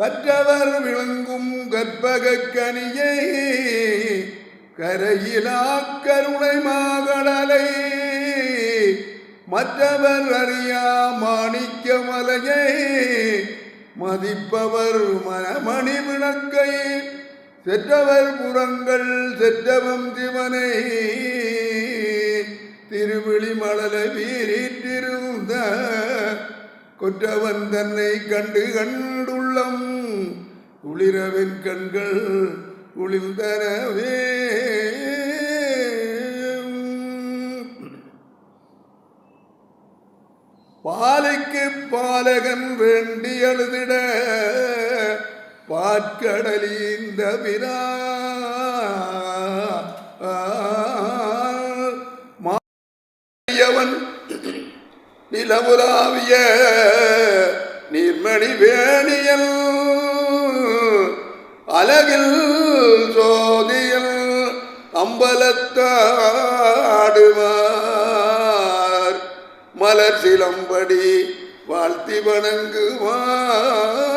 மற்றவர் விளங்கும் கற்பகக்கனியை கரையிலா கருணை மாகடலை. மற்றவர் அறியா மாணிக்க மலையை மதிப்பவர் மனமணி விளக்கை. செற்றவர் புறங்கள் செற்றவம் சிவனை திருவிழி மலர வீரிட்டிருந்த கொற்றவன் தன்னை கண்டு கண்டுள்ளம். குளிரவின் கண்கள் குளிர்ந்தனவே பாலைக்கு பாலகன் வேண்டி எழுதிட பாற்கடலீந்த விரா மாயவன் நிலவுலாவிய நீர்மணி வேணியல். அழகில் சோதியில் அம்பலத்தாடுவார். மலர் சிலம்படி வாழ்த்தி வணங்குவார்.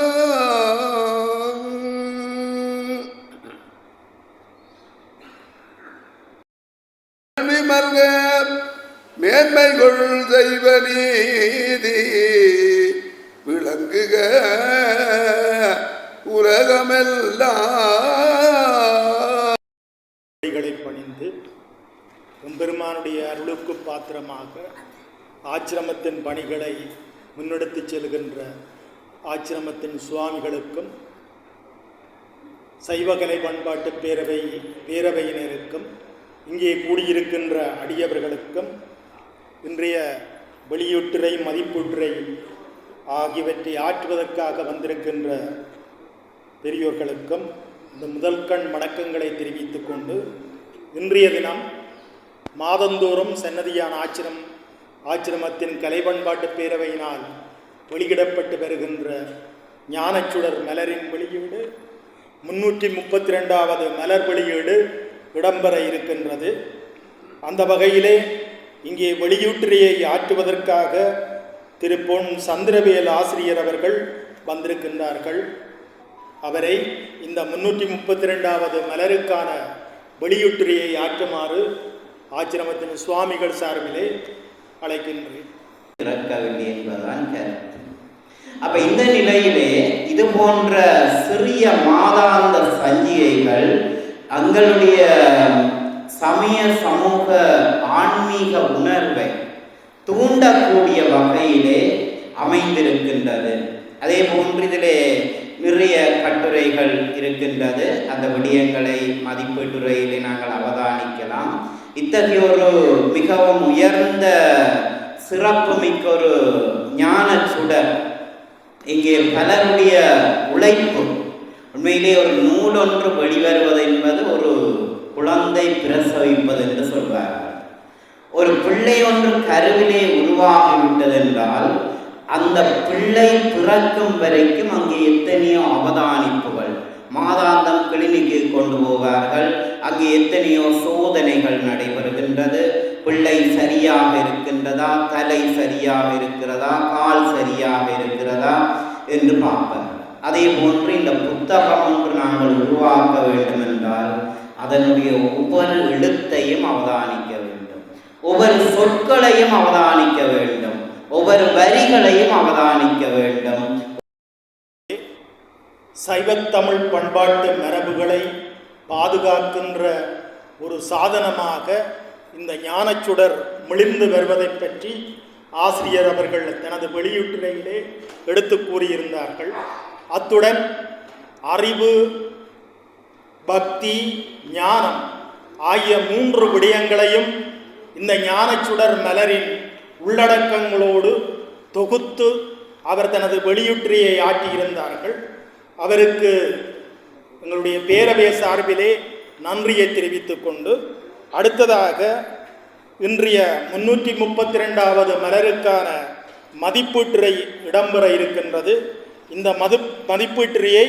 மல்க மேன்மை கொள் தெய்வ நீதி விளங்குக. உலகமெல்லாம் பணிந்து எம்பெருமானுடைய அருளுக்கு பாத்திரமாக ஆச்சிரமத்தின் பணிகளை முன்னெடுத்துச் செல்கின்ற ஆச்சிரமத்தின் சுவாமிகளுக்கும் சைவகலை பண்பாட்டு பேரவை பேரவையினருக்கும் இங்கே கூடியிருக்கின்ற அடியவர்களுக்கும் இன்றைய வெளியீட்டுரை மதிப்பூட்டுரை ஆகியவற்றை ஆற்றுவதற்காக வந்திருக்கின்ற பெரியோர்களுக்கும் இந்த முதல் கண் வணக்கங்களை தெரிவித்துக் கொண்டு இன்றைய தினம் மாதந்தோறும் சன்னதியான ஆச்சிரம் ஆச்சிரமத்தின் கலை பண்பாட்டு பேரவையினால் வெளியிடப்பட்டு வருகின்ற ஞானச்சுடர் மலரின் வெளியீடு முன்னூற்றி முப்பத்தி ரெண்டாவது மலர் வெளியீடு இடம்பெற இருக்கின்றது. அந்த வகையிலே இங்கே வெளியூற்றியை ஆற்றுவதற்காக திரு பொன் சந்திரவேல் ஆசிரியர் அவர்கள் வந்திருக்கின்றார்கள். அவரை இந்த முன்னூற்றி முப்பத்தி ரெண்டாவது மலருக்கான வெளியீட்டுரையை ஆற்றுமாறு ஆச்சிரமத்தின் சுவாமிகள் சார்பிலே அழைக்கின்றேன். இறக்கவில்லை என்பதுதான் கருத்து. அப்ப இந்த நிலையிலே இது போன்ற சிறிய மாதாந்த சஞ்சிகைகள் தங்களுடைய சமய சமூக ஆன்மீக உணர்வை தூண்டக்கூடிய வகையிலே அமைந்திருக்கின்றது. அதே போன்று இதிலே நிறைய கட்டுரைகள் இருக்கின்றது. அந்த விடயங்களை மதிப்பீட்டுரையிலே நாங்கள் அவதானிக்கலாம். இத்தகைய ஒரு மிகவும் உயர்ந்த சிறப்பு மிக்க ஒரு ஞான சுடர் இங்கே பலருடைய உழைப்பு. உண்மையிலே ஒரு நூல் ஒன்று வெளிவருவது என்பது ஒரு குழந்தை பிரசவிப்பது என்று சொல்வார்கள். ஒரு பிள்ளை ஒன்று கருவிலே உருவாகிவிட்டது என்றால் அந்த பிள்ளை பிறக்கும் வரைக்கும் அங்கே எத்தனையோ அவதானிப்புகள் மாதாந்தம் கிளினிக்கு கொண்டு போவார்கள். அங்கே எத்தனையோ சோதனைகள் நடைபெறுகின்றது. பிள்ளை சரியாக இருக்கின்றதா? தலை சரியாக இருக்கிறதா? கால் சரியாக இருக்கிறதா? என்று பார்ப்பார். அதே போன்று இந்த புத்தகம் ஒன்று நாங்கள் உருவாக்க வேண்டும் என்றால் அதனுடைய ஒவ்வொரு எழுத்தையும் அவதானிக்க வேண்டும். ஒவ்வொரு சொற்களையும் அவதானிக்க வேண்டும். ஒவ்வொரு வரிகளையும் அவதானிக்க வேண்டும். சைவத்தமிழ் பண்பாட்டு மரபுகளை பாதுகாக்கின்ற ஒரு சாதனமாக இந்த ஞானச்சுடர் மிளிர்ந்து வருவதைப் பற்றி ஆசிரியர் அவர்கள் தனது வெளியீட்டுரையிலே எடுத்து கூறியிருந்தார்கள். அத்துடன் அறிவு பக்தி ஞானம் ஆகிய மூன்று விடயங்களையும் இந்த ஞானச்சுடர் மலரின் உள்ளடக்கங்களோடு தொகுத்து அவர் தனது வெளியுற்றியை ஆட்டியிருந்தார்கள் அவருக்கு எங்களுடைய பேரவை சார்பிலே நன்றியை தெரிவித்து கொண்டு அடுத்ததாக இன்றைய முன்னூற்றி முப்பத்தி ரெண்டாவது மலருக்கான மதிப்பீட்டுரை இடம்பெற இருக்கின்றது. இந்த மது மதிப்பீட்டுரையை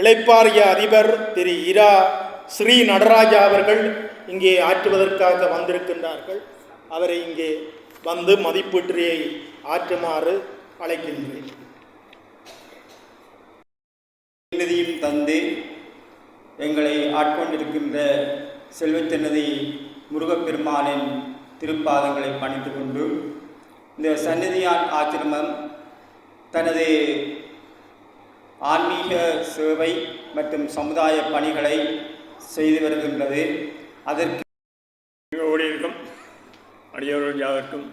இளைப்பாறிய அதிபர் திரு இரா ஸ்ரீ நடராஜா அவர்கள் இங்கே ஆற்றுவதற்காக வந்திருக்கின்றார்கள். அவரை இங்கே வந்து மதிப்பீற்றியை ஆற்றுமாறு அழைக்கின்றேன். நிதியும் தந்து எங்களை ஆட்கொண்டிருக்கின்ற செல்வத்தினதி முருகப்பெருமானின் திருப்பாதங்களை பணித்து கொண்டு இந்த சந்நிதியான் ஆசிரமம் தனது ஆன்மீக சேவை மற்றும் சமுதாய பணிகளை செய்து வருகின்றது. அதற்கு அடியவர்கள் யாவருக்கும்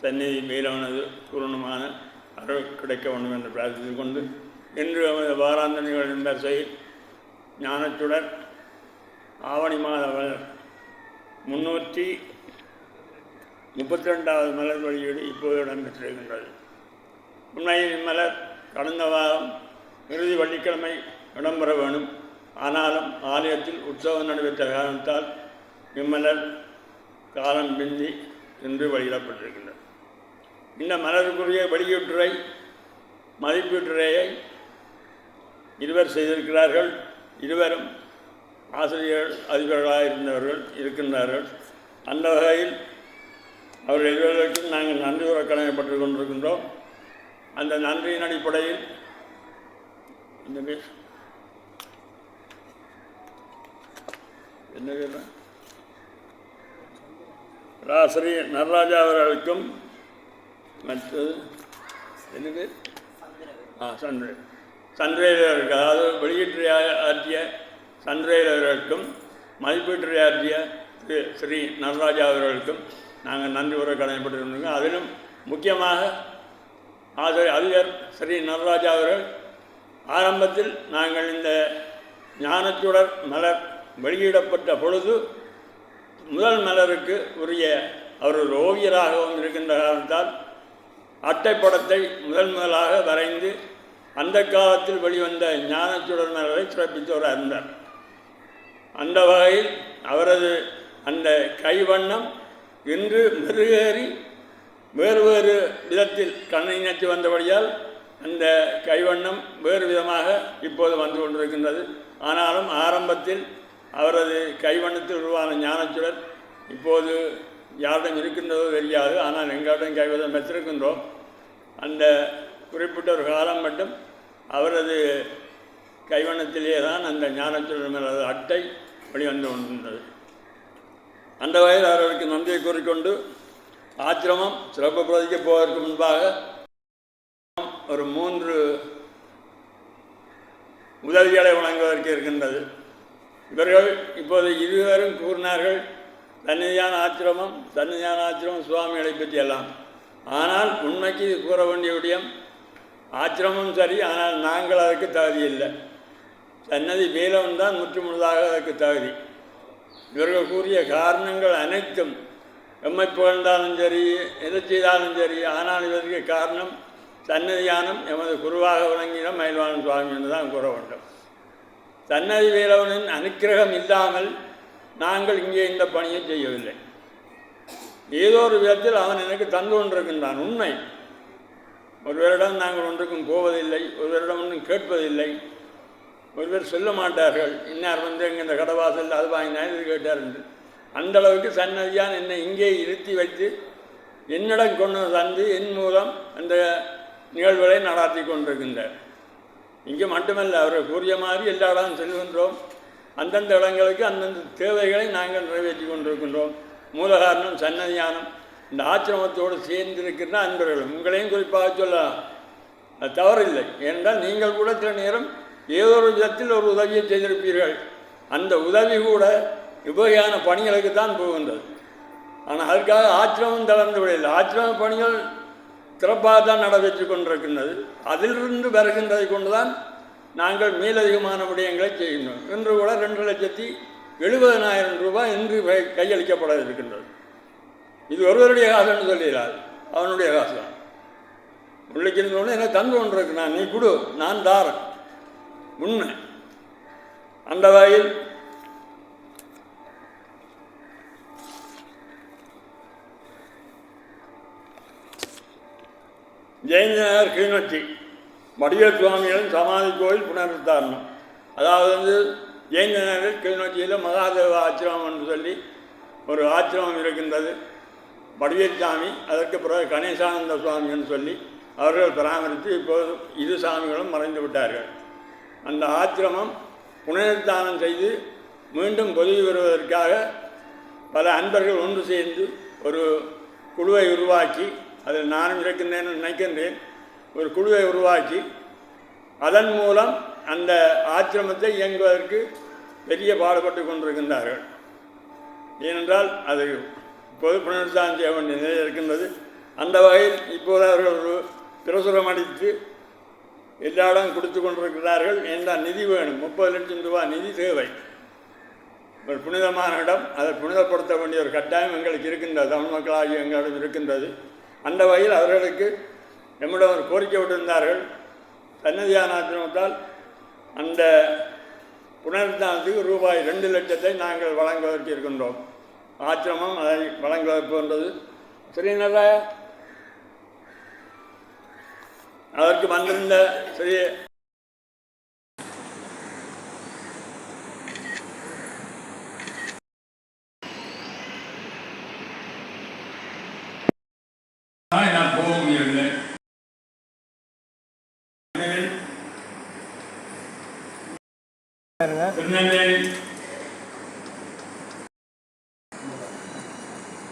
சந்நிதி மேலானது பூரணமான அருள் கிடைக்க வேண்டும் என்று பிரார்த்தித்துக் கொண்டு இன்று அவரது வாராந்த நிகழ்ந்த வரிசையில் ஞானத்துடன் ஆவணி மாதவர் முன்னூற்றி முப்பத்தி ரெண்டாவது மலர் வழியீடு இப்போது இடம்பெற்றிருக்கின்றது. உண்மையில் இம்மலர் கடந்த வாரம் இறுதி வெள்ளிக்கிழமை இடம்பெற வேண்டும். ஆனாலும் ஆலயத்தில் உற்சவம் நடைபெற்ற காரணத்தால் இம்மலர் காலம் பிந்தி என்று வழியிடப்பட்டிருக்கின்றன. இந்த மலருக்குரிய வெளியீட்டுரை மதிப்பீட்டுரையை இருவர் செய்திருக்கிறார்கள். இருவரும் ஆசிரியர் அதிபர்களாக இருந்தவர்கள் இருக்கின்றார்கள். அந்த வகையில் அவர்கள் இருவருக்கும் நாங்கள் நன்றி உற கடமைப்பட்டு கொண்டிருக்கின்றோம். அந்த நன்றியின் அடிப்படையில் இந்த பேர்? என்ன பேர்? ராசரி நடராஜா அவர்களுக்கும் மற்றது என்ன பேர் ஆ சந்திர. சந்திரேலருக்கு அதாவது வெளியீட்டு ஆற்றிய சந்திரேலருக்கும் மதிப்பீட்டு ஆற்றிய திரு ஸ்ரீ நடராஜா அவர்களுக்கும் நாங்கள் நன்றி உரை கடமைப்பட்டிருந்தோம் அதிலும் முக்கியமாக ஆசிரியர் அதிகர் ஸ்ரீ நடராஜா அவர்கள் ஆரம்பத்தில் நாங்கள் இந்த ஞானச்சுடர் மலர் வெளியிடப்பட்ட பொழுது முதல் மலருக்கு உரிய அவர் ஒரு ஓவியராகவும் வந்திருக்கின்ற காரணத்தால் அட்டைப்படத்தை முதல் முதலாக வரைந்து அந்த காலத்தில் வெளிவந்த ஞானச்சுடர் மலரை சிறப்பித்தவர் அறிந்தார். அந்த வகையில் அவரது அந்த கைவண்ணம் இன்று மெருகேறி வேறு வேறு விதத்தில் கண்ணை கண்ணினத்து வந்தபடியால் அந்த கைவண்ணம் வேறு விதமாக இப்போது வந்து கொண்டிருக்கின்றது. ஆனாலும் ஆரம்பத்தில் அவரது கைவண்ணத்தில் உருவான ஞானச்சுடர் இப்போது யாரிடம் இருக்கின்றதோ தெரியாது. ஆனால் எங்களிடம் கைவதம் வச்சிருக்கின்றோம் அந்த குறிப்பிட்ட ஒரு காலம் மட்டும் அவரது கைவண்ணத்திலே தான் அந்த ஞானச்சுடர் மேலது அட்டை வெளிவந்து கொண்டிருந்தது. அந்த வகையில் அவர்களுக்கு நன்றியை கூறிக்கொண்டு ஆச்சிரமம் சிறப்பு பிரதிக்க போவதற்கு முன்பாக ஒரு மூன்று உதவிகளை வழங்குவதற்கு இருக்கின்றது. இவர்கள் இப்போது இருவரும் கூறினார்கள் தன்னிதியான ஆச்சிரமம் தன்னிதியான ஆச்சிரமம் சுவாமிகளை பற்றியெல்லாம். ஆனால் உண்மைக்கு இது கூற வேண்டிய விடயம் ஆச்சிரமம் சரி ஆனால் நாங்கள் அதற்கு தகுதி இல்லை. சன்னதி வேலவன் தான் முற்றுமுழுதாக அதற்கு தகுதி. இவர்கள் கூறிய காரணங்கள் அனைத்தும் எம்மை புகழ்ந்தாலும் சரி எதை செய்தாலும் சரி ஆனால் இதற்கு காரணம் சன்னதியானம் எமது குருவாக விளங்கின மயில்வாணன் சுவாமி என்று தான் கூற வேண்டும். சன்னதி வீரவனின் அனுக்கிரகம் இல்லாமல் நாங்கள் இங்கே இந்த பணியை செய்யவில்லை. ஏதோ ஒரு விதத்தில் அவன் எனக்கு தந்து கொண்டிருக்கின்றான். உண்மை. ஒருவரிடம் நாங்கள் ஒன்றுக்கும் போவதில்லை ஒருவரிடம் ஒன்றும் கேட்பதில்லை. ஒருவர் சொல்ல மாட்டார்கள். இன்னார் வந்து எங்கள் இந்த கடவாசல் அது வாங்கினா இது கேட்டார் என்று. அந்த அளவுக்கு சன்னதியான் என்னை இங்கே இருத்தி வைத்து என்னிடம் கொண்டு தந்து என் மூலம் அந்த நிகழ்வுகளை நடாத்தி கொண்டிருக்கின்றார். இங்கே மட்டுமல்ல அவரை கூறிய மாதிரி எல்லா இடம் செல்கின்றோம். அந்தந்த இடங்களுக்கு அந்தந்த தேவைகளை நாங்கள் நிறைவேற்றி கொண்டிருக்கின்றோம். மூலகாரணம் சன்னதியானம். இந்த ஆசிரமத்தோடு சேர்ந்திருக்கின்ற அன்பர்கள் உங்களையும் குறிப்பாக சொல்லலாம். அது தவறில்லை. ஏனென்றால் நீங்கள் கூட சில நேரம் ஏதோ ஒரு விதத்தில் ஒரு உதவியை செய்திருப்பீர்கள். அந்த உதவி கூட உபகையான பணிகளுக்கு தான் போகின்றது. ஆனால் அதற்காக ஆச்சிரமம் தளர்ந்து விடையில்லை ஆச்சிரம பணிகள் சிறப்பாக தான் நடைபெற்று கொண்டிருக்கின்றது. அதிலிருந்து வருகின்றதை கொண்டு தான் நாங்கள் மேலதிகமான விடயங்களை செய்கின்றோம். இன்று கூட ரெண்டு லட்சத்தி எழுபதனாயிரம் ரூபாய் இன்று கையளிக்கப்பட இருக்கின்றது. இது ஒருவருடைய காசுன்னு சொல்லிடாது அவனுடைய காசு தான். உள்ளிக்கின்றோன்னு எனக்கு தந்து கொண்டிருக்கு நான் நீ கொடு. நான் தாரன். உண்மை. அந்த வகையில் ஜெயந்தநகர் கிளிநொச்சி வடிவேல் சுவாமிகளின் சமாதி கோயில் புனருத்தாரணம் அதாவது வந்து ஜெயந்தநகர் கிளிநொச்சியில் மகாதேவ ஆச்சிரமம் என்று சொல்லி ஒரு ஆச்சிரமம் இருக்கின்றது. வடிவேல் சாமி அதற்கு பிறகு கணேசானந்த சுவாமின்னு சொல்லி அவர்கள் பராமரித்து இப்போது இரு சாமிகளும் மறைந்து விட்டார்கள். அந்த ஆச்சிரமம் புனருத்தானம் செய்து மீண்டும் பொதுவி வருவதற்காக பல அன்பர்கள் ஒன்று சேர்ந்து ஒரு குழுவை உருவாக்கி அதில் நானும் இருக்கின்றேன் நினைக்கின்றேன். ஒரு குழுவை உருவாக்கி அதன் மூலம் அந்த ஆசிரமத்தை இயங்குவதற்கு பெரிய பாடுபட்டு கொண்டிருக்கின்றார்கள். ஏனென்றால் அது பொது புனர்தான் செய்ய வேண்டிய நிலை இருக்கின்றது. அந்த வகையில் இப்போது அவர்கள் ஒரு பிரசுரம் அடித்து எல்லா இடம் கொடுத்து கொண்டிருக்கிறார்கள் என்றால் நிதி வேணும். முப்பது லட்சம் ரூபாய் நிதி தேவை. ஒரு புனிதமான இடம். அதை புனிதப்படுத்த வேண்டிய ஒரு கட்டாயம் எங்களுக்கு இருக்கின்றது. தமிழ் மக்களாகிய எங்களிடம் இருக்கின்றது. அந்த வகையில் அவர்களுக்கு நம்மிடம் ஒரு கோரிக்கை விட்டிருந்தார்கள். சன்னதியானாசிரமத்தால் அந்த புனருத்தானத்துக்கு ரூபாய் ரெண்டு லட்சத்தை நாங்கள் வழங்குவதற்கு இருக்கின்றோம். ஆச்சிரமம் அதை வழங்குவது போன்றது சரி நல்லா அதற்கு வந்திருந்த ஸ்ரீ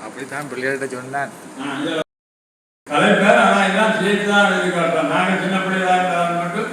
அப்படித்தான் பிள்ளைகள்கிட்ட சொன்னான். கலைப்பேர் ஆனால் எல்லாம் சேர்த்து தான் எழுதி காட்டுறோம் நாங்கள் சின்ன பிள்ளைகளாக இருந்தாலும் மட்டும்